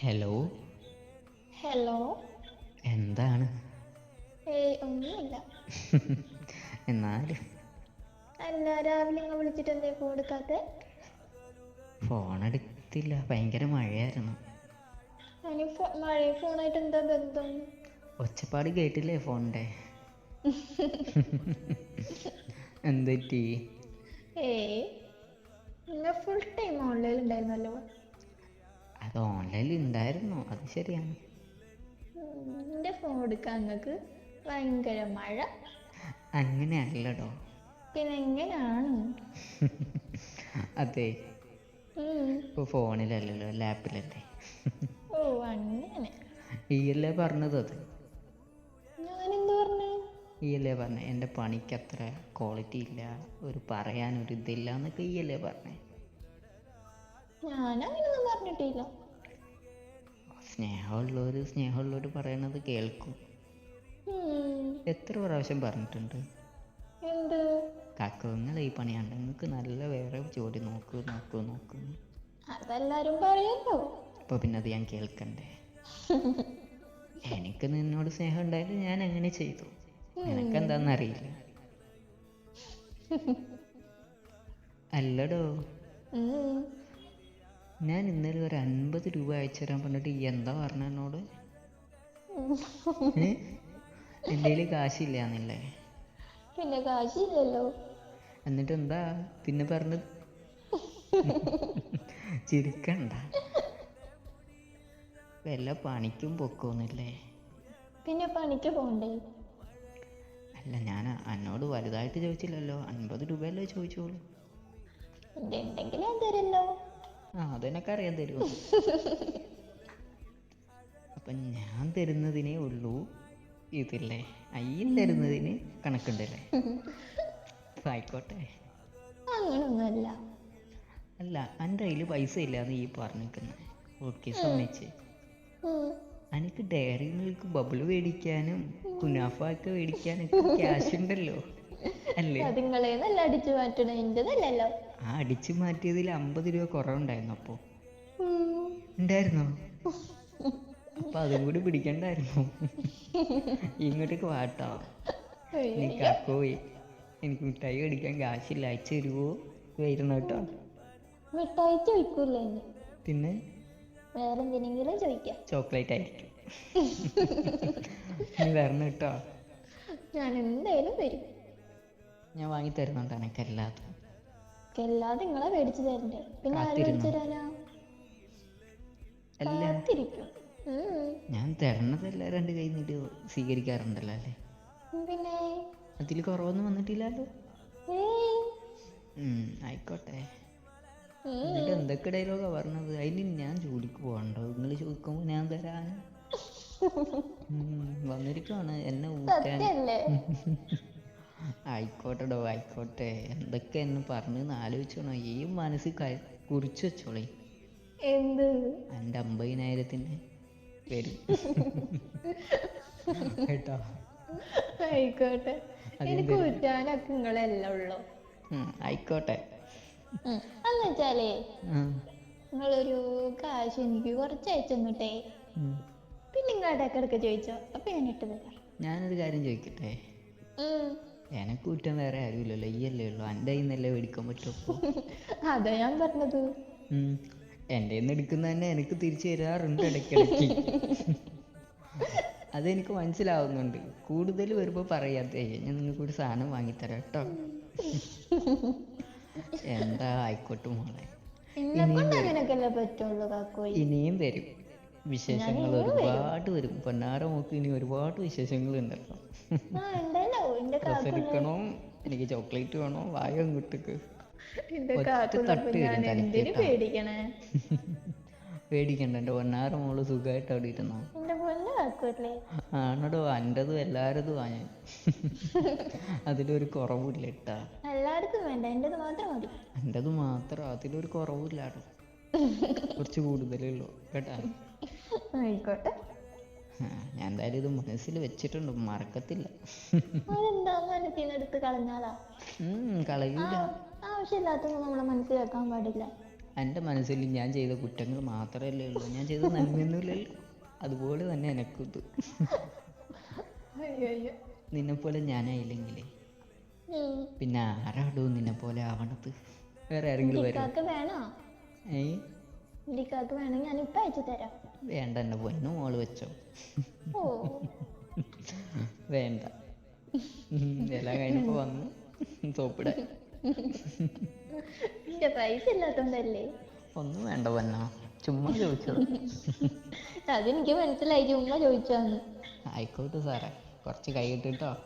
Hello hello എന്താണ്? ഒന്നുമില്ല. എന്നാലും? അല്ല രാവിലെ നിങ്ങൾ വിളിച്ചിട്ട് എന്തേ ഫോൺ എടുക്കാത്തെ? ഫോൺ എടുത്തില്ല. ഭയങ്കര മഴയായിരുന്നു. മഴയും ഫോണായിട്ട് എന്താ ബന്ധം? ഒച്ചപ്പാട് കേട്ടില്ലേ ഫോണിന്റെ? എന്തെറ്റി ഏയ് നിങ്ങൾ ഫുൾ ടൈം ഓൺലൈനിൽ ഉണ്ടായിരുന്നല്ലോ. അത് ഓൺലൈനിൽ ഉണ്ടായിരുന്നു അത് ശരിയാണ്. എന്റെ ഫോൺ എടുക്കാൻ നിങ്ങൾക്ക് ഭയങ്കര മഴ. അങ്ങനെയല്ലടോ പിന്നെ എങ്ങനെയാണ്? അതെ. ഇപ്പൊ ഫോണിലല്ലല്ലോ ലാപ്പിലല്ലേ? ഓ അങ്ങനെ. ഈയല്ലേ പറഞ്ഞത് അത്? ഞാനെന്ത് പറഞ്ഞു? ഈയല്ലേ പറഞ്ഞേ എന്റെ പണിക്ക് അത്ര ക്വാളിറ്റി ഇല്ല ഒരു പറയാനൊരു ഇതില്ല എന്നൊക്കെ ഈയല്ലേ പറഞ്ഞേ? ഞാനങ്ങനൊന്നും പറഞ്ഞിട്ടില്ല. സ്നേഹമുള്ളവർ സ്നേഹമുള്ളവർ പറയണത് കേൾക്കും. എത്ര പ്രാവശ്യം പറഞ്ഞിട്ടുണ്ട്? കാക്ക നിങ്ങൾ ഈ പണിയാണ്ട് നിങ്ങൾക്ക് നല്ല വേറെ ജോലി നോക്കൂ നോക്കൂ നോക്കൂ. അതെല്ലാരും പറയല്ലോ അപ്പൊ പിന്നെ അത് ഞാൻ കേൾക്കണ്ടേ? എനിക്ക് നിന്നോട് സ്നേഹം ഉണ്ടായത് ഞാൻ അങ്ങനെ ചെയ്തു? എനിക്കെന്താണെന്നറിയില്ല അല്ലടോ. ഉം, ഞാൻ ഇന്നലെ ഒരു അൻപത് രൂപ അയച്ചു തരാൻ പറഞ്ഞിട്ട് എന്താ പറഞ്ഞ എന്നോട്? കയ്യിൽ കാശില്ല എന്നല്ലേ പിന്നെ കാശില്ലല്ലോ. എന്നിട്ട് എന്താ? പിന്നെ പറഞ്ഞത് ചിരിക്കണ്ട. വല്ല പണിക്കും പൊക്കോന്നില്ലേ? പിന്നെ പണിക്ക് പോണ്ടേ? അല്ല ഞാൻ എന്നോട് വലുതായിട്ട് ചോദിച്ചില്ലല്ലോ. അൻപത് രൂപയല്ലേ ചോദിച്ചോളൂ. ഞാൻ തരല്ലോ ആ അതെനക്ക് അറിയാൻ തരുമോ അപ്പം ഞാൻ തരുന്നതിനേ ഉള്ളൂ ഇതില്ലേ? അയ്യൻ തരുന്നതിന് കണക്കുണ്ടല്ലേ? ആയിക്കോട്ടെ. അങ്ങനൊന്നുമല്ല. അല്ല എന്റെ കയ്യിൽ പൈസ ഇല്ലാന്ന് ഈ പറഞ്ഞിരിക്കുന്നത് ഓക്കെ സമ്മതിച്ച്. എനിക്ക് ഡയറി മിൽക്ക് ബബിൾ മേടിക്കാനും കുനാഫ ഒക്കെ മേടിക്കാനൊക്കെ ക്യാഷ് ഉണ്ടല്ലോ. അല്ലേ? നല്ല അടിച്ചു ആ അടിച്ചു മാറ്റിയതിൽ അമ്പത് രൂപ കുറവുണ്ടായിരുന്നു അപ്പോ. ഉണ്ടായിരുന്നോ? അപ്പൊ അതും കൂടി പിടിക്കണ്ടായിരുന്നു? ഇങ്ങോട്ടേക്ക് വാട്ടോ. എനിക്ക് എനിക്ക് മിഠായി മേടിക്കാൻ കാശില്ല. അയച്ചു തരുവോ? വരുന്ന കേട്ടോ. മിഠായി ചോദിക്കൂല്ലേ ഇനി. പിന്നെ? വേറെ എന്തിനെങ്കിലും ചോദിക്കാം. ചോക്ലേറ്റ് ആയിരിക്കും. നീ വരണം കേട്ടോ. ഞാൻ എന്തായാലും വരും. ഞാൻ വാങ്ങി തരുന്നുണ്ട് എനക്ക് എല്ലാതും അല്ലാതെ നിങ്ങളെ മേടിച്ചു തരണ്ടേ. പിന്നെ ആര് കാത്തിരുന്നോ? മേടിച്ചു തരാനാ? അല്ല കാത്തിരിക്കും. ഞാൻ തരണതല്ല രണ്ട് കൈ നീട്ടി സ്വീകരിക്കാറുണ്ടല്ലോ അല്ലേ? പിന്നെ അതിൽ കുറവൊന്നും വന്നിട്ടില്ലല്ലോ. ആയിക്കോട്ടെ. എന്നിട്ട് എന്തൊക്കെ ഡയലോഗാ പറഞ്ഞത്? അതിന് ഞാൻ ജോലിക്ക് പോകണ്ടോ? നിങ്ങൾ ചോദിക്കുമ്പോൾ ഞാൻ തരാൻ വന്നിരിക്കുവാണ്. എന്നെ ഊറ്റാൻ. ആയിക്കോട്ടെടോ ആയിക്കോട്ടെ. എന്തൊക്കെ എന്ന് പറഞ്ഞെന്ന് ആലോചിച്ചോണോ ഈ മനസ്സ് കുറിച്ച് വെച്ചോളേ. എന്ത്? എന്റെ അമ്പതിനായിരത്തിന്റെ വരും കേട്ടോ? ആയിക്കോട്ടെ. എനിക്ക് നിങ്ങളെല്ലാം ഉള്ളു? ആയിക്കോട്ടെ. വെച്ചാലേ ആ, നിങ്ങളൊരു കാശ് എനിക്ക് കുറച്ച് അയച്ചെന്നിട്ടേ. പിന്നെ നിങ്ങൾ ഇടയ്ക്കിടയ്ക്ക് ചോദിച്ചോ? അപ്പൊ ഞാൻ ഇട്ട് തരാം. ഞാനൊരു കാര്യം ചോദിക്കട്ടെ. എനക്ക് കുറ്റം വേറെ ആരുമില്ലല്ലോ ഈ അല്ലേ ഉള്ളൂ. എന്റെ കയ്യിൽ നിന്നല്ലേ മേടിക്കാൻ പറ്റുമോ അതാ ഞാൻ പറഞ്ഞത്. എന്റെ നിന്ന് എടുക്കുന്ന തന്നെ എനിക്ക് തിരിച്ചു തരാറുണ്ട് ഇടയ്ക്കിടയ്ക്ക്. അതെനിക്ക് മനസ്സിലാവുന്നുണ്ട്. കൂടുതൽ വരുമ്പോൾ പറയാത്തേ ഞാൻ നിങ്ങൾക്ക് ഒരു സാധനം വാങ്ങിത്തരാം കേട്ടോ എന്താ ആയിക്കോട്ടെ മോളെ. പറ്റുള്ളൂ ഇനിയും വരും. വിശേഷങ്ങൾ ഒരുപാട് വരും. പൊന്നാര മോക്ക് ഇനി ഒരുപാട് വിശേഷങ്ങൾ ഉണ്ടല്ലോ. ഡ്രസ് എടുക്കണോ എനിക്ക് ചോക്ലേറ്റ് വേണോ വായ പേടിക്കണേ? പേടിക്കണ്ട എന്റെ പൊന്നാര മോൾ സുഖമായിട്ട് അവിടെ ഇരുന്നോ. ആണോ പൊന്നു എല്ലാരതും ആ ഞാൻ. അതിലൊരു കുറവില്ല ഇട്ടാ. എല്ലായിടത്തും വേണ്ട എന്റേത് മാത്രം മതി. എന്റെത് മാത്രം അതിലൊരു കുറവില്ലാട്ടോ കുറച്ച് കൂടുതലേ ഉള്ളൂ കേട്ടാ? ആയിക്കോട്ടെ. ഞാൻ എന്തായാലും ഇത് മനസ്സിൽ വെച്ചിട്ടുണ്ട് മറക്കത്തില്ല. അതെന്താ? മനസ്സിൽ നിന്ന് എടുത്ത് കളഞ്ഞാലാ കളയൂല. ആവശ്യമില്ലാത്തൊന്നും നമ്മളെ മനസ്സിലാക്കാൻ പാടില്ല. എന്റെ മനസ്സിൽ ഞാൻ ചെയ്ത കുറ്റങ്ങൾ മാത്രമല്ലേ ഉള്ളൂ. ഞാൻ ചെയ്ത നന്മയൊന്നുമില്ലല്ലോ. അതുപോലെ തന്നെ എനക്കുത് നിന്നെ പോലെ ഞാനായില്ലെങ്കിലേ. പിന്നെ ആരാടോ നിന്നെ പോലെ ആവണത്? വേറെ ആരെങ്കിലും വേണോ? ലിക്കാക്ക് വേണമെങ്കിൽ ഞാൻ ഇപ്പം അയച്ചു തരാം. വേണ്ട എന്നെ പൊന്നു മോൾ വെച്ചോ. വേണ്ട. എല്ലാം കഴിഞ്ഞപ്പോ വന്നു സോപ്പിടാൻ എന്റെ പൈസ ഇല്ലാത്തോണ്ടല്ലേ? ഒന്നും വേണ്ട പൊന്നോ. ചുമ്മാ ചോദിച്ചത്. അതെനിക്ക് മനസ്സിലായി ചുമ്മാ ചോദിച്ചാന്ന് ആയിക്കോട്ടെ സാറേ. കുറച്ച് കൈ കിട്ടിട്ടോ.